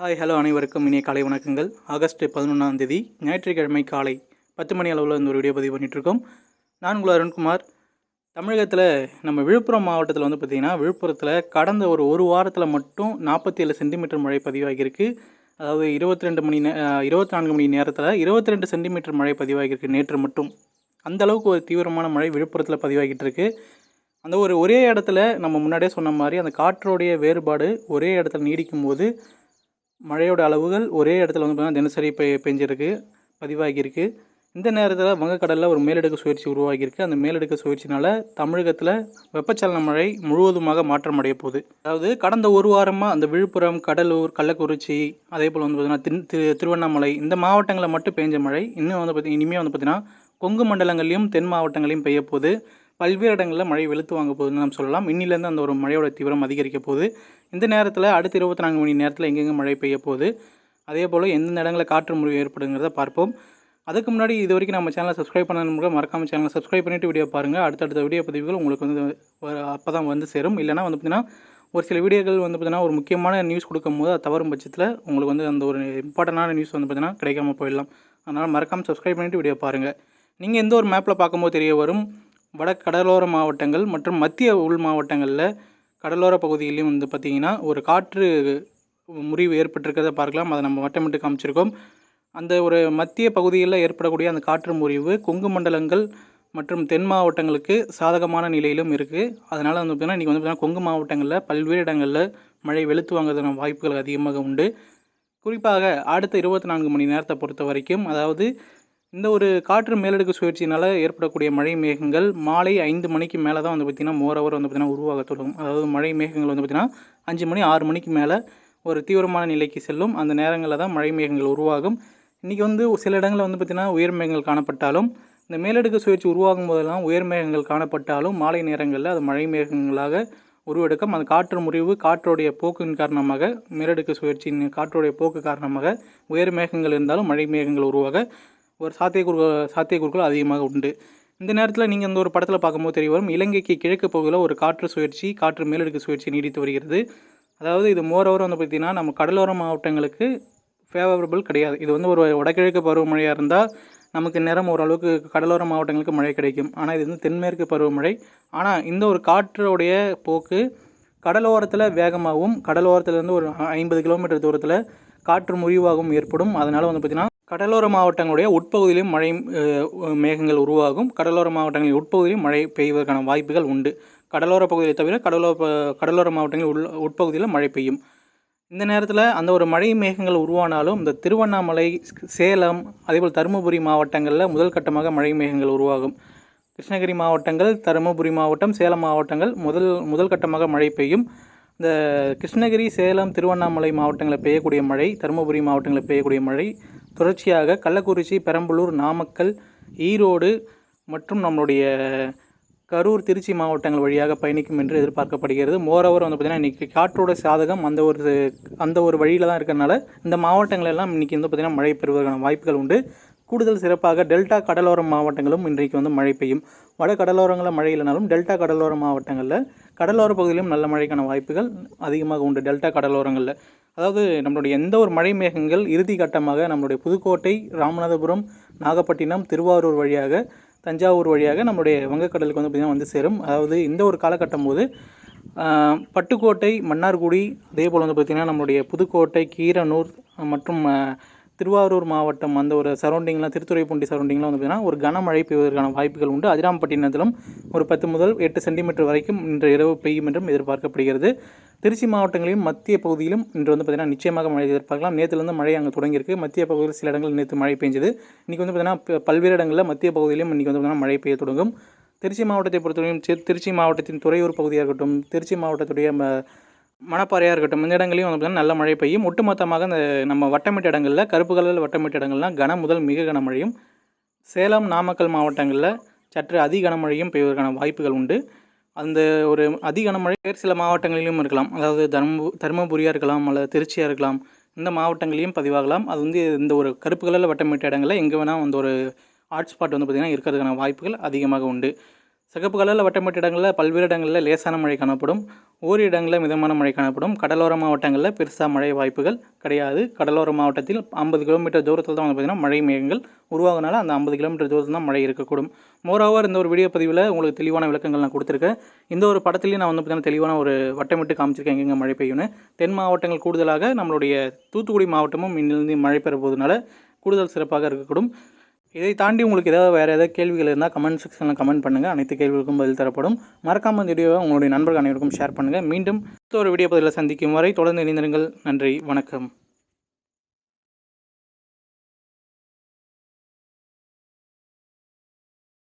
Hi hello அனைவருக்கும் இனிய காலை வணக்கங்கள். ஆகஸ்ட் பதினொன்றாம் தேதி ஞாயிற்றுக்கிழமை காலை பத்து மணி அளவில் இந்த ஒரு வீடியோ பதிவு பண்ணிகிட்ருக்கோம் நான் உங்கள் அருண்குமார். தமிழகத்தில் நம்ம விழுப்புரம் மாவட்டத்தில் வந்து பார்த்திங்கன்னா விழுப்புரத்தில் கடந்த ஒரு ஒரு வாரத்தில் மட்டும் நாற்பத்தி ஏழு சென்டிமீட்டர் மழை பதிவாகியிருக்கு. அதாவது இருபத்தி ரெண்டு மணி நே இருபத்தி நான்கு மணி நேரத்தில் இருபத்தி ரெண்டு சென்டிமீட்டர் மழை பதிவாகியிருக்கு நேற்று மட்டும். அந்த அளவுக்கு ஒரு தீவிரமான மழை விழுப்புரத்தில் பதிவாகிட்டு இருக்கு அந்த ஒரு ஒரே இடத்துல நம்ம முன்னாடியே சொன்ன மாதிரி அந்த காற்றோடைய வேறுபாடு ஒரே இடத்துல நீடிக்கும் போது மழையோட அளவுகள் ஒரே இடத்துல வந்து பார்த்தீங்கன்னா தினசரி பெ பெஞ்சிருக்கு பதிவாகியிருக்கு. இந்த நேரத்தில் வங்கக்கடலில் ஒரு மேலடுக்கு சுழற்சி உருவாகியிருக்கு. அந்த மேலடுக்கு சுழற்சினால் தமிழகத்தில் வெப்பச்சலன மழை முழுவதுமாக மாற்றம் அடைய போகுது. அதாவது கடந்த ஒரு வாரமாக அந்த விழுப்புரம் கடலூர் கள்ளக்குறிச்சி அதே போல் வந்து பார்த்திங்கன்னா திரு திருவண்ணாமலை இந்த மாவட்டங்களில் மட்டும் பெஞ்ச மழை. இன்னும் வந்து பார்த்திங்கன்னா இனிமேல் வந்து பார்த்திங்கன்னா கொங்கு மண்டலங்களையும் தென் மாவட்டங்களையும் பெய்ய போகுது. பல்வேறு இடங்களில் மழை வெளுத்து வாங்க போகுதுன்னு நம்ம சொல்லலாம். இன்னிலேருந்து அந்த ஒரு மழையோட தீவிரம் அதிகரிக்க போகுது. இந்த நேரத்தில் அடுத்த இருபத்தி நான்கு மணி நேரத்தில் எங்கெங்கே மழை பெய்ய போகுது? அதே போல் எந்தெந்த இடங்களில் காற்று முறிவு ஏற்படுங்கிறத பார்ப்போம். அதுக்கு முன்னாடி இது வரைக்கும் நம்ம சேனலை சப்ஸ்கிரைப் பண்ணணுங்க மறக்காமல் சேனலை சப்ஸ்கிரைப் பண்ணிவிட்டு வீடியோ பாருங்கள் அடுத்தடுத்த வீடியோ பதிவுகள் உங்களுக்கு வந்து அப்போ தான் வந்து சேரும். இல்லைனா வந்து பார்த்திங்கன்னா ஒரு சில வீடியோக்கள் வந்து பார்த்திங்கன்னா ஒரு முக்கியமான நியூஸ் கொடுக்கும்போது அது தவறும் பட்சத்தில் உங்களுக்கு வந்து அந்த ஒரு இம்பார்ட்டண்டான நியூஸ் வந்து பார்த்திங்கன்னா கிடைக்காம போயிடலாம். அதனால் மறக்காமல் சப்ஸ்கிரைப் பண்ணிவிட்டு வீடியோ பாருங்கள் நீங்கள் எந்த ஒரு மேப்பில் பார்க்கும்போது தெரிய வரும்? வட கடலோர மாவட்டங்கள் மற்றும் மத்திய உள் மாவட்டங்களில் கடலோர பகுதியிலையும் வந்து பார்த்திங்கன்னா ஒரு காற்று முறிவு ஏற்பட்டிருக்கிறத பார்க்கலாம். அதை நம்ம வட்டமிட்டு காமிச்சிருக்கோம். அந்த ஒரு மத்திய பகுதிகளில் ஏற்படக்கூடிய அந்த காற்று முறிவு கொங்கு மண்டலங்கள் மற்றும் தென் மாவட்டங்களுக்கு சாதகமான நிலையிலும் இருக்குது அதனால் வந்து பார்த்திங்கன்னா இன்றைக்கி வந்து பார்த்திங்கன்னா கொங்கு மாவட்டங்களில் பல்வேறு இடங்களில் மழை வெளுத்து வாங்குறதுன வாய்ப்புகள் அதிகமாக உண்டு. குறிப்பாக அடுத்த இருபத்தி நான்கு மணி நேரத்தை பொறுத்த வரைக்கும் அதாவது இந்த ஒரு காற்று மேலடுக்கு சுழற்சியினால் ஏற்படக்கூடிய மழை மேகங்கள் மாலை ஐந்து மணிக்கு மேலே தான் வந்து பார்த்திங்கன்னா மோரவர் வந்து பார்த்திங்கன்னா உருவாக தொடங்கும். அதாவது மழை மேகங்கள் வந்து பார்த்திங்கன்னா அஞ்சு மணி ஆறு மணிக்கு மேலே ஒரு தீவிரமான நிலைக்கு செல்லும். அந்த நேரங்களில் தான் மழை மேகங்கள் உருவாகும். இன்றைக்கி வந்து சில இடங்களில் வந்து பார்த்திங்கன்னா உயர் மேகங்கள் காணப்பட்டாலும் இந்த மேலடுக்கு சுழற்சி உருவாகும் போதெல்லாம் உயர் மேகங்கள் காணப்பட்டாலும் மாலை நேரங்களில் அது மழை மேகங்களாக உருவெடுக்கும். அந்த காற்று முறிவு காற்றுடைய போக்கின் காரணமாக மேலடுக்கு சுழற்சியின் காற்றுடைய போக்கு காரணமாக உயர் மேகங்கள் இருந்தாலும் மழை மேகங்கள் உருவாக ஒரு சாத்தியக்கூறு சாத்தியக்கூறுகள் அதிகமாக உண்டு. இந்த நேரத்தில் நீங்கள் இந்த ஒரு படத்தில் பார்க்கும்போது தெரிய வரும் இலங்கைக்கு கிழக்கு பகுதியில் ஒரு காற்று சுழற்சி காற்று மேலடுக்கு சுழற்சி நீடித்து வருகிறது. அதாவது இது மோரோவர் வந்து பார்த்திங்கன்னா நம்ம கடலோர மாவட்டங்களுக்கு ஃபேவரபிள் கிடையாது. இது வந்து ஒரு வடகிழக்கு பருவமழையாக இருந்தால் நமக்கு நேரம் ஓரளவுக்கு கடலோர மாவட்டங்களுக்கு மழை கிடைக்கும். ஆனால் இது வந்து தென்மேற்கு பருவமழை. ஆனால் இந்த ஒரு காற்றோடைய போக்கு கடலோரத்தில் வேகமாகவும் கடலோரத்துலேருந்து ஒரு ஐம்பது கிலோமீட்டர் தூரத்தில் காற்று முறிவாகவும் ஏற்படும். அதனால் வந்து பார்த்திங்கன்னா கடலோர மாவட்டங்களுடைய உட்பகுதியிலும் மழை மேகங்கள் உருவாகும். கடலோர மாவட்டங்களின் உட்பகுதியிலும் மழை பெய்வதற்கான வாய்ப்புகள் உண்டு. கடலோர பகுதியை தவிர கடலோர கடலோர மாவட்டங்களில் உள்ள உட்பகுதியில் மழை பெய்யும். இந்த நேரத்தில் அந்த ஒரு மழை மேகங்கள் உருவானாலும் இந்த திருவண்ணாமலை சேலம் அதேபோல் தருமபுரி மாவட்டங்களில் முதல் கட்டமாக மழை மேகங்கள் உருவாகும். கிருஷ்ணகிரி மாவட்டங்கள் தருமபுரி மாவட்டம் சேலம் மாவட்டங்கள் முதல் முதல் கட்டமாக மழை பெய்யும். இந்த கிருஷ்ணகிரி சேலம் திருவண்ணாமலை மாவட்டங்களில் பெய்யக்கூடிய மழை தருமபுரி மாவட்டங்களில் பெய்யக்கூடிய மழை தொடர்ச்சியாக கள்ளக்குறிச்சி பெரம்பலூர் நாமக்கல் ஈரோடு மற்றும் நம்மளுடைய கரூர் திருச்சி மாவட்டங்கள் வழியாக பயணிக்கும் என்று எதிர்பார்க்கப்படுகிறது. மோரோவர் வந்து பார்த்திங்கன்னா இன்றைக்கி காற்றோட சாதகம் அந்த ஒரு அந்த ஒரு வழியில் தான் இருக்கிறனால இந்த மாவட்டங்கள் எல்லாம் இன்றைக்கி வந்து பார்த்திங்கன்னா மழை பெறுவதற்கான வாய்ப்புகள் உண்டு. கூடுதல் சிறப்பாக டெல்டா கடலோர மாவட்டங்களும் இன்றைக்கு வந்து மழை பெய்யும். வட கடலோரங்களில் மழை இல்லைனாலும் டெல்டா கடலோர மாவட்டங்களில் கடலோர பகுதியிலும் நல்ல மழைக்கான வாய்ப்புகள் அதிகமாக உண்டு டெல்டா கடலோரங்களில். அதாவது நம்மளுடைய எந்த ஒரு மழை மேகங்கள் இறுதி கட்டமாக நம்மளுடைய புதுக்கோட்டை ராமநாதபுரம் நாகப்பட்டினம் திருவாரூர் வழியாக தஞ்சாவூர் வழியாக நம்மளுடைய வங்கக்கடலுக்கு வந்து பார்த்திங்கன்னா வந்து சேரும். அதாவது இந்த ஒரு காலகட்டம் போது பட்டுக்கோட்டை மன்னார்குடி அதே போல் வந்து பார்த்திங்கன்னா நம்மளுடைய புதுக்கோட்டை கீரனூர் மற்றும் திருவாரூர் மாவட்டம் அந்த ஒரு சரௌண்டிங்லாம் திருத்துறைப்பூண்டி சரௌண்டிங்லாம் வந்து பார்த்திங்கன்னா ஒரு கனமழை பெய்வதற்கான வாய்ப்புகள் உண்டு. அதிராம்பட்டினத்திலும் ஒரு பத்து முதல் எட்டு சென்டிமீட்டர் வரைக்கும் இன்று இரவு பெய்யும் என்றும் எதிர்பார்க்கப்படுகிறது. திருச்சி மாவட்டங்களிலும் மத்திய பகுதியிலும் இன்று வந்து பார்த்திங்கன்னா நிச்சயமாக மழை எதிர்பார்க்கலாம். நேற்றுலேருந்து மழை அங்கே தொடங்கியிருக்கு. மத்திய பகுதியில் சில இடங்களில் நேற்று மழை பெஞ்சது. இன்றைக்கி வந்து பார்த்திங்கன்னா பல்வேறு இடங்களில் மத்திய பகுதியிலும் இன்றைக்கி வந்து பார்த்திங்கன்னா மழை பெய்ய தொடங்கும். திருச்சி மாவட்டத்தை பொறுத்தவரையும் திருச்சி மாவட்டத்தின் துறையூர் பகுதியாக இருக்கட்டும் திருச்சி மாவட்டத்துடைய மணப்பாறையாக இருக்கட்டும் இந்த இடங்களையும் வந்து நல்ல மழை பெய்யும். ஒட்டுமொத்தமாக இந்த நம்ம வட்டமிட்ட இடங்களில் கருப்பு கலரில் வட்டமிட்ட இடங்கள்லாம் கன முதல் மிக கனமழையும் சேலம் நாமக்கல் மாவட்டங்களில் சற்று அதி கனமழையும் பெய்வதற்கான வாய்ப்புகள் உண்டு. அந்த ஒரு அதி கனமழை வேறு சில மாவட்டங்களிலும் இருக்கலாம். அதாவது தர்மபு தருமபுரியாக இருக்கலாம் அல்லது திருச்சியாக இருக்கலாம் இந்த மாவட்டங்களையும் பதிவாகலாம். அது வந்து இந்த ஒரு கருப்பு கலரில் வட்டமிட்ட இடங்களில் எங்கே வேணால் அந்த ஒரு ஹாட்ஸ்பாட் வந்து பார்த்திங்கன்னா இருக்கிறதுக்கான வாய்ப்புகள் அதிகமாக உண்டு. சிகப்பு கலரில் வட்டமிட்ட இடங்களில் பல்வேறு இடங்களில் லேசான மழை காணப்படும். ஓரி இடங்களில் மிதமான மழை காணப்படும். கடலோர மாவட்டங்களில் பெருசாக மழை வாய்ப்புகள் கிடையாது. கடலோர மாவட்டத்தில் ஐம்பது கிலோமீட்டர் தூரத்தில் தான் வந்து பார்த்திங்கன்னா மழை மேகங்கள் உருவாகினால அந்த ஐம்பது கிலோமீட்டர் தூரத்தில் தான் மழை இருக்கக்கூடும். மோரோவர் இந்த ஒரு வீடியோ பதிவில் உங்களுக்கு தெளிவான விளக்கங்கள் நான் கொடுத்துருக்கேன். இந்த ஒரு படத்துலேயும் நான் வந்து பார்த்திங்கன்னா தெளிவான ஒரு வட்டமிட்டு காமிச்சிருக்கேன் எங்கெங்கே மழை பெய்யும்னு. தென் மாவட்டங்கள் கூடுதலாக நம்மளுடைய தூத்துக்குடி மாவட்டமும் இன்னிலிருந்து மழை பெற போதுனால கூடுதல் சிறப்பாக இருக்கக்கூடும். இதை தாண்டி உங்களுக்கு ஏதாவது வேறு ஏதாவது கேள்விகள் இருந்தால் கமெண்ட் செக்ஷனில் கமெண்ட் பண்ணுங்கள் அனைத்து கேள்விகளுக்கும் பதில் தரப்படும். மறக்காமல் இந்த வீடியோவை உங்களுடைய நண்பர்கள் அனைவருக்கும் ஷேர் பண்ணுங்கள் மீண்டும் அடுத்த ஒரு வீடியோ பதிலில் சந்திக்கும் வரை தொடர்ந்து இணைந்திருங்கள். நன்றி வணக்கம்.